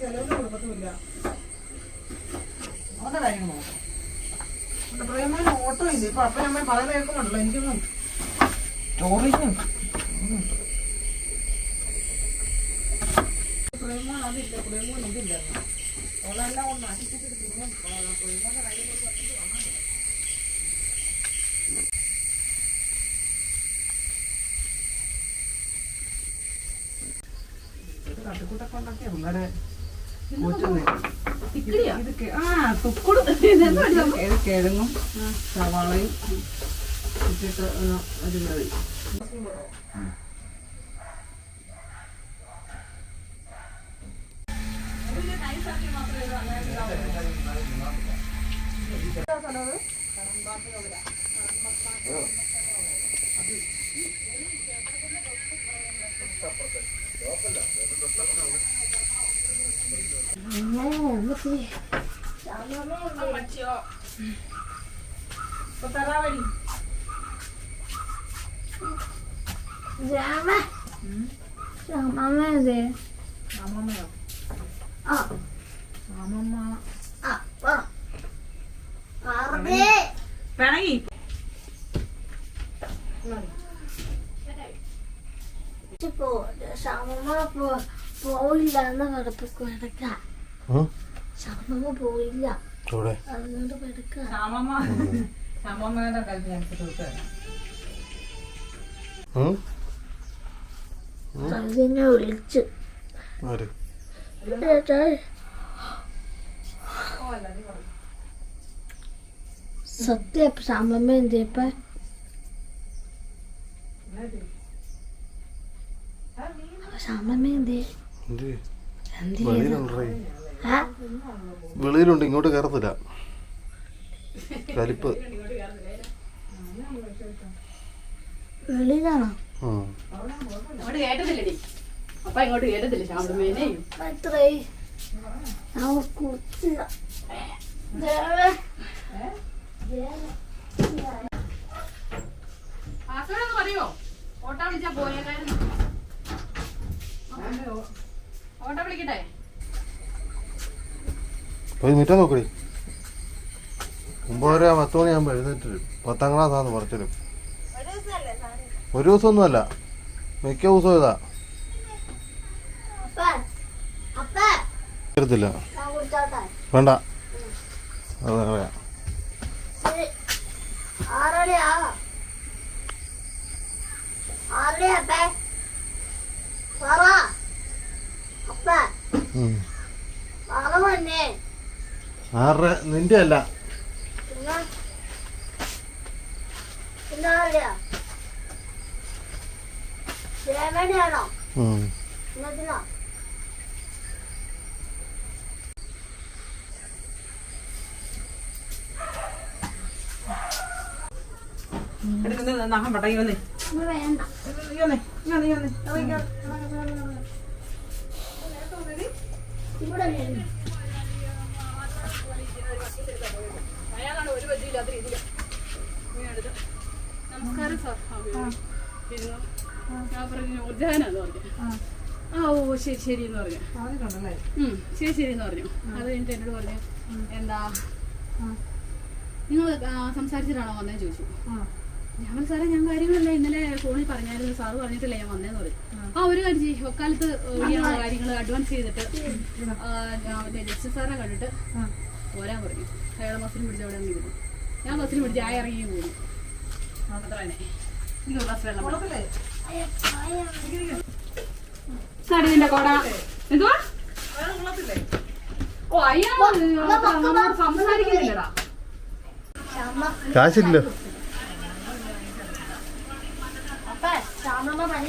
ചിലവൊന്നും കൊടുക്കത്തുമില്ല അവന്റെ കാര്യങ്ങൾ നോക്കാം. പ്രേമന് ഓട്ടോ ഇല്ല? ഇപ്പൊ അപ്പനും അമ്മയും പറയുന്ന കേൾക്കുന്നുണ്ടല്ലോ എനിക്കൊന്നും ചോറിനും പ്രേമോൻ അതില്ല പ്രേമോൻ ഇതില്ല. ഓളെല്ലാം ഒന്ന് അടിച്ചിട്ട് പിന്നെ പ്രേമോന്റെ കാര്യം കൂടി പറഞ്ഞിട്ട് വന്നാൽ തട്ടിക്കൂട്ടൊക്കെ ഉണ്ടാക്കിയ പിള്ളേരെ. ഇത് ആ തുക്കുടും ഇത് കിഴങ്ങും സവാളയും ഇട്ടിട്ട് ഒന്ന് ഒരു തരാവടി രാമ രാമമ്മ അതെ അമ്മമ്മയോ ആ അമ്മമ്മ ആ. പിണങ്ങി പോ ശ്യാമമ്മ പോയില്ല എന്ന് കിടപ്പിക്ക് കിടക്ക ശ്യാമമ്മ പോയില്ല. അതുകൊണ്ട് അതിനെ വിളിച്ചു. സത്യ ശ്യാമമ്മ എന്തിയപ്പ? ശ്യാമമ്മ എന്തി? എന്ത് എന്തി വെളിയിലുണ്ടേ ഇങ്ങോട്ട് കയറത്തില്ല. കലിപ്പ്. വെളിയിലാണോ? പറയോ? ഓട്ടോ വിളിച്ചാ പോയേക്കായിരുന്നു. ഓട്ടോ വിളിക്കട്ടെ? പോയി മുറ്റം നോക്കടി. ഒമ്പതര പത്ത് മണിയാകുമ്പോൾ എഴുന്നേറ്റ് വരും. പത്താം ക്ലാസ് ആണെന്ന് പറിച്ചലും ഒരു ദിവസമൊന്നുമല്ല. മിക്ക ദിവസവും ഇതാ. കുറിച്ചോട്ടെ വേണ്ട. അത് അപ്പേ പറ അപ്പ. പറ മന്നെ ആറര നിന്റെ അല്ല. ഇവിടെ നഖം പട്ടങ്ങി വന്നേ ഇത് വേണ്ട നീ വന്നേ നീ വന്നേ നീ വന്നേ ഇറങ്ങി, ഇറങ്ങി, ഇറങ്ങി, ഇറങ്ങി, ഇറങ്ങി. ഇവിടെ നിന്ന് വഴിയില്ലാത്ത രീതിയിൽ നമസ്കാരം സാർ. പിന്നെ ഞാൻ പറഞ്ഞു നൂർജഹാനാന്ന് പറഞ്ഞു. ആ. ഓ ശരി ശരി എന്ന് പറഞ്ഞു. ശരി ശരി എന്ന് പറഞ്ഞു. അത് കഴിഞ്ഞിട്ട് എന്നോട് പറഞ്ഞു എന്താ? നിങ്ങൾ സംസാരിച്ചിട്ടാണോ വന്നേ ചോദിച്ചു. പറഞ്ഞു, സാറേ ഞാൻ കാര്യങ്ങളല്ല ഇന്നലെ ഫോണിൽ പറഞ്ഞായിരുന്നു. സാറ് പറഞ്ഞിട്ടില്ല ഞാൻ വന്നേന്ന് പറഞ്ഞു. ആ. ഒരു കാര്യം ചെയ്യും ഒക്കാലത്ത് കാര്യങ്ങൾ അഡ്വാൻസ് ചെയ്തിട്ട് ജസ്റ്റിസ് സാറെ കണ്ടിട്ട് പോരാൻ പറഞ്ഞു. അയാളെ മാസം പിടിച്ച് അവിടെ ഇരുന്നു ഞാൻ ബസ്സിന് പിടിച്ച് ആയ ഇറങ്ങി പോയി. അത്ര തന്നെ ഗ്ലാസ് വെള്ളം നിന്റെ കോട. എന്തുവാ? ഓ നമ്മളോട് സംസാരിക്കുന്നില്ലടാ.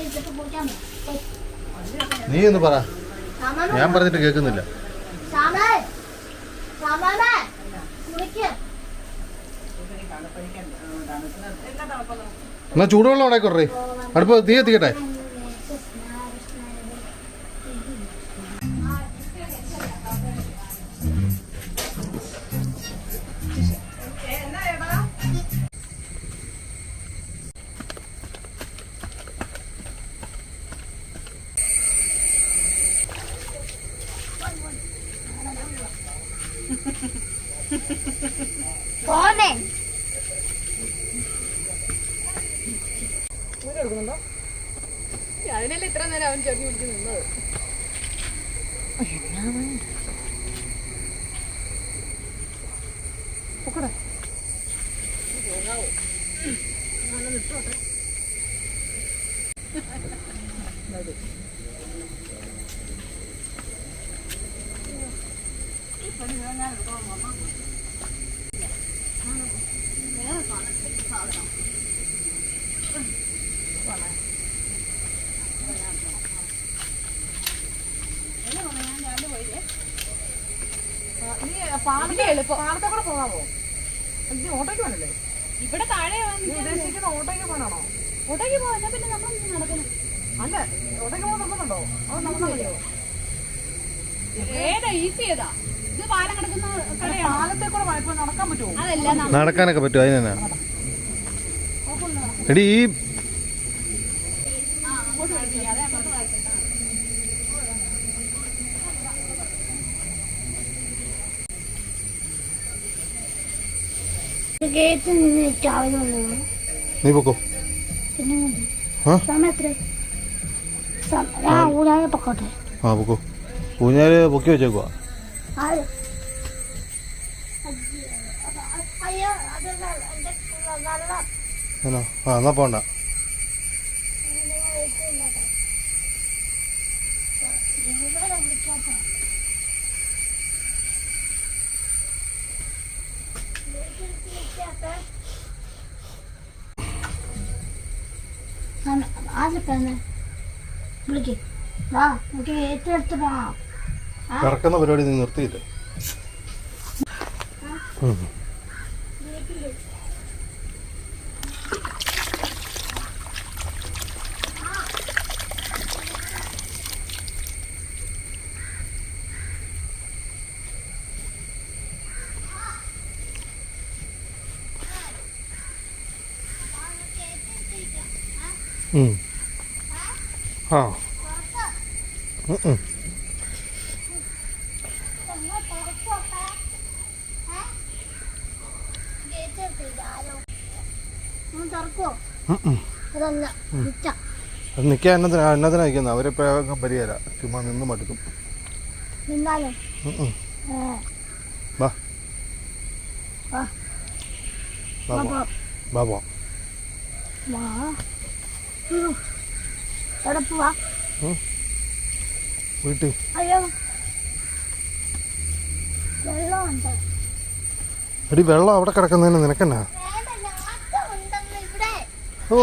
എടുത്തിട്ട് നീ ഒന്ന് പറ. ഞാൻ പറഞ്ഞിട്ട് കേക്കുന്നില്ല ശാമേ ശാമേ കുളിക്ക്. എന്നാ ചൂടുവെള്ളം അവിടെ കുറേ അടുപ്പ് തീ എത്തിക്കട്ടെ Come. നേരം അവൻ ചെറിയ പിടിച്ച് നിന്നത്. പൊക്കടെ. നീ പാലത്തെ പാലത്തെ കൂടെ പോകാമോ നീ ഓട്ടോയ്ക്ക് പോകണല്ലേ ഇവിടെ താഴെ നീ ഉദ്ദേശിക്കുന്ന ഓട്ടോയ്ക്ക് പോകാനാണോ ഒട്ടേക്ക് പോകാൻ പിന്നെ നമ്മൾ നടക്കണം അല്ല ഓട്ടോയ്ക്ക് പോകാൻ നോക്കുന്നുണ്ടോ അത് നടന്നാ മതിയോ ഏതാ ഈസി ഏതാ? ഇത് പാലം കിടക്കുന്ന കടയാണോ? പാലത്തെ കൂടെ നടക്കാൻ പറ്റുമോ? നടക്കാനൊക്കെ പറ്റും അതിനെന്നാ എടി ഈ ഗേറ്റ് നിന്ന് നീ പൊക്കോ? മതി. ആ? സമയം എത്ര സം- ഞാൻ ഊരാതെ പൊക്കോട്ടെ. ആ പൊക്കോ. ഊഞ്ഞാൽ പൊക്കി വെച്ചേക്കുവാ. ആ എന്നാ പോണ്ട. കിടക്കുന്ന പരിപാടി നീ നിർത്തിയില്ല? ആ. നിൽക്കാൻ എന്നതിനാ എന്നതിനാ നിൽക്കുന്നത് അവരിപ്പോൾ പരിഹാര ചുമ്മാ നിന്ന് മടുക്കും. വാ. വാ. വാ വാ. എവിടെ പോവാ വീട്ടിൽ അയ്യോ. വെള്ളമുണ്ട്. എടി വെള്ളം അവിടെ കിടക്കുന്നതിന് നിനക്കെന്നാ? ഓ.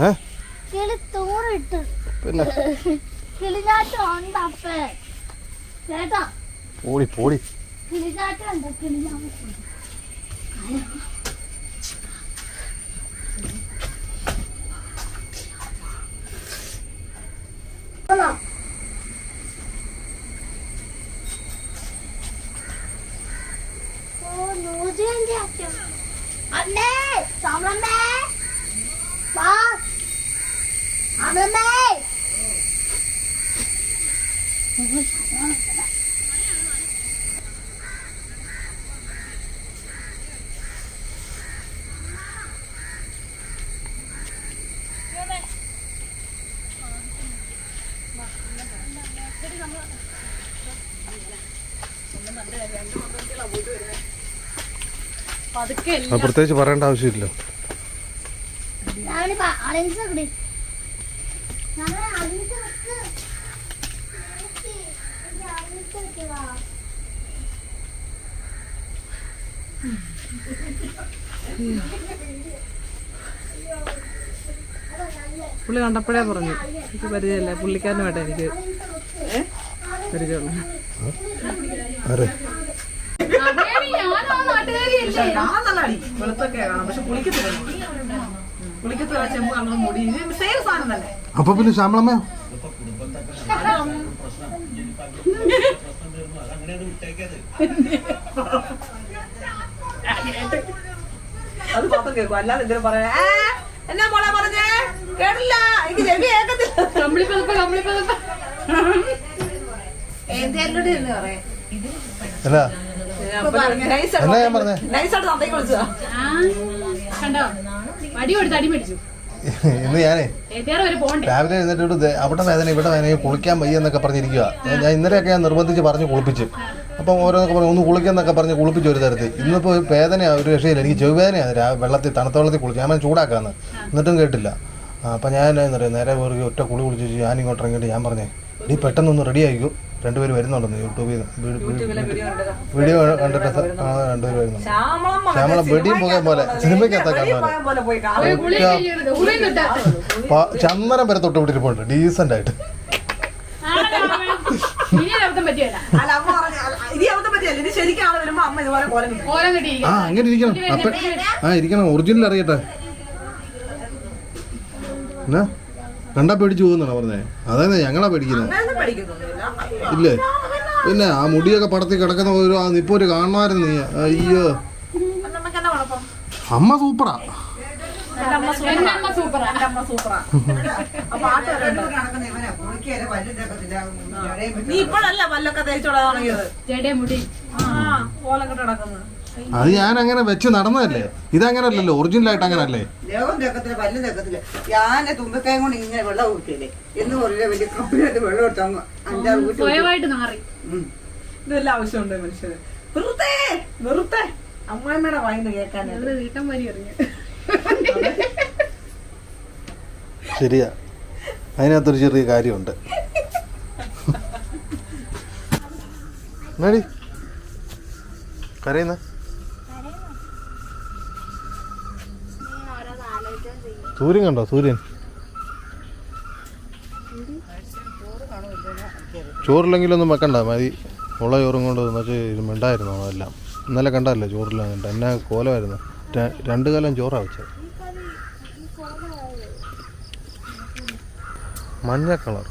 ഏ? പിന്നെ? പോടി പോടി. കിളിനാട്ടം ഉണ്ട് കിളിനാട്ടം അമ്മേ സമമ്മേ വാ അമ്മമ്മേ പതുക്കെ അത് പ്രത്യേകിച്ച് പറയേണ്ട ആവശ്യമില്ല. പുള്ളി കണ്ടപ്പോഴേ പറഞ്ഞു. എനിക്ക് പരിചയമില്ല. പുള്ളിക്കാരനുമായിട്ട് എനിക്ക് പരിചയമുള്ള ഞാനാ നാട്ടുകാരിയല്ലേ കാണാൻ നല്ല അടി വെളുത്തൊക്കെ കാണാം പക്ഷെ കുളിക്കത്തില്ല കുളിക്കത്തില്ല ചെമ്പ് കണ്ടത് മുടി. ഇത് സെയിം സാധനം തന്നെ. അപ്പൊ പിന്നെ ശ്യാമളമ്മ അത് മാത്രം കേൾക്കും. അല്ലാതെ എന്തിനും പറയാ "ഏ, എന്നാ മോളെ പറഞ്ഞേ? കേട്ടില്ല. എനിക്ക് ചെവി കേൾക്കത്തില്ല. കമ്പിളിപ്പതപ്പ് കമ്പിളിപ്പതപ്പ് എന്തേലും എന്ന് പറയാം? അല്ല. എന്നാ ഞാൻ പറഞ്ഞേ. നൈസായിട്ട് തന്തയ്ക്ക് വിളിച്ചതാ. ആ കണ്ടോ? അടി കൊടുത്ത് അടി മേടിച്ചു. ഇന്ന് ഞാനേ രാവിലെ എഴുന്നേറ്റ് അവിടെ വേദന ഇവിടെ വേദന കുളിക്കാൻ വയ്യ എന്നൊക്കെ പറഞ്ഞിരിക്കുക ഞാൻ ഇന്നലെയൊക്കെ ഞാൻ നിർബന്ധിച്ച് പറഞ്ഞ് കുളിപ്പിച്ചു. അപ്പം ഓരോന്നൊക്കെ പറഞ്ഞു ഒന്ന് കുളിക്കുന്നൊക്കെ പറഞ്ഞ് കുളിപ്പിച്ച് ഒരു തരത്തിൽ. ഇന്നിപ്പോൾ വേദന ഒരു രക്ഷയില്ല. എനിക്ക് ചെവുവേദനയാണ് വെള്ളത്തിൽ തണുത്ത വെള്ളത്തിൽ കുളിച്ച്. ഞാൻ ചൂടാക്കാന്ന്. എന്നിട്ടും കേട്ടില്ല. അപ്പം ഞാൻ എന്താ പറയുക നേരെ ഒരു ഒറ്റ കുളി കുളിച്ച് ഞാൻ ഇങ്ങോട്ട് ഇറങ്ങിയിട്ട് ഞാൻ പറഞ്ഞേ നീ പെട്ടെന്നൊന്ന് റെഡി ആയിക്കോ. രണ്ടുപേര് വരുന്നുണ്ടെന്ന് യൂട്യൂബിൽ വീഡിയോ കണ്ടിട്ട് ആ, രണ്ടുപേര് വരുന്നുണ്ട് ശ്യാമള വെടിയും പോകാൻ പോലെ സിനിമയ്ക്കകത്ത കാണുന്നത് പോലെ. പോയി കാണാം. ഒരു കുളി കഴിഞ്ഞിട്ട് ഉളിയും തൊട്ടാ പ- ചന്ദനം വരെ തൊട്ട് വിട്ടിരിപ്പുണ്ട്. ഡീസന്റ് ആയിട്ട്. ആ അങ്ങനെ ഇരിക്കണം. അപ്പൊ ആ ഇരിക്കണം. ഒറിജിനൽ അറിയട്ടെ. എന്നാ? കണ്ടാ പേടിച്ചു പോകുന്നാണോ പറഞ്ഞേ. അതായത് ഞങ്ങളാ പേടിക്കുന്നത് ഇല്ലേ? പിന്നെ ആ മുടിയൊക്കെ പടത്തി കിടക്കുന്ന ഒരു ആ നിപ്പോ ഒരു കാണുമായിരുന്നു നീ. അയ്യോ. അമ്മ സൂപ്പറാ. നീ ഇപ്പോഴല്ല പല്ലൊക്കെ തേച്ചോടാ തുടങ്ങിയത്. ചേട്ടേ മുടി. ആ ഓലൊക്കെ കെട്ട് കിടക്കുന്നത് അത് ഞാൻ അങ്ങനെ വെച്ച് നടന്നതല്ലേ? ഇതങ്ങനല്ലല്ലോ ഒറിജിനൽ ആയിട്ട് അങ്ങനല്ലേ ദേഹം പല്ല് തേക്കത്തില്ല. ഞാൻ തുമ്പിക്കൈയും കൊണ്ട് ഇങ്ങനെ വെള്ളം ഊറ്റിയില്ലേ എന്ന് പറഞ്ഞ വലിയ കമ്പിനകത്ത് വെള്ളം എടുത്ത് അങ്ങ് അഞ്ചാറ്. സ്വയമായിട്ട്. ഇതെല്ലാം ആവശ്യമുണ്ട് മനുഷ്യന്. വെറുതെ വെറുതെ. അമ്മായിമ്മയുടെ വായിന്ന് കേൾക്കാനായിട്ട് ഞങ്ങൾ വീട്ടം വരി എറിഞ്ഞു ശരിയാ. അതിനകത്തൊരു ചെറിയ കാര്യമുണ്ട്. കരയുന്ന. സൂര്യൻ കണ്ടോ? സൂര്യൻ. ചോറില്ലെങ്കിലൊന്നും വെക്കണ്ട. മതി. ഉള്ള ചോറും കൊണ്ട് വെച്ച് മിണ്ടായിരുന്നു അതെല്ലാം. ഇന്നലെ കണ്ടല്ലേ ചോറില്ല കണ്ട എന്നെ കോലമായിരുന്നു. രണ്ട് കാലം ചോറാ വെച്ചത്. മഞ്ഞ കളർ.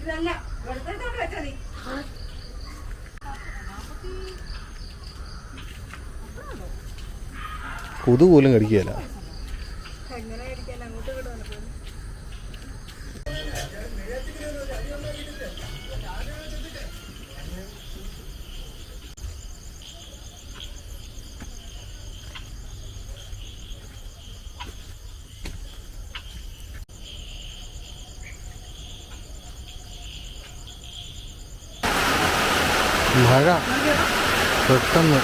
ഇതല്ല. വെളുത്തോണ്ട് വെച്ചാ കൊതു പോലും കടിക്കുകയില്ല. മഴ പെട്ടെന്ന്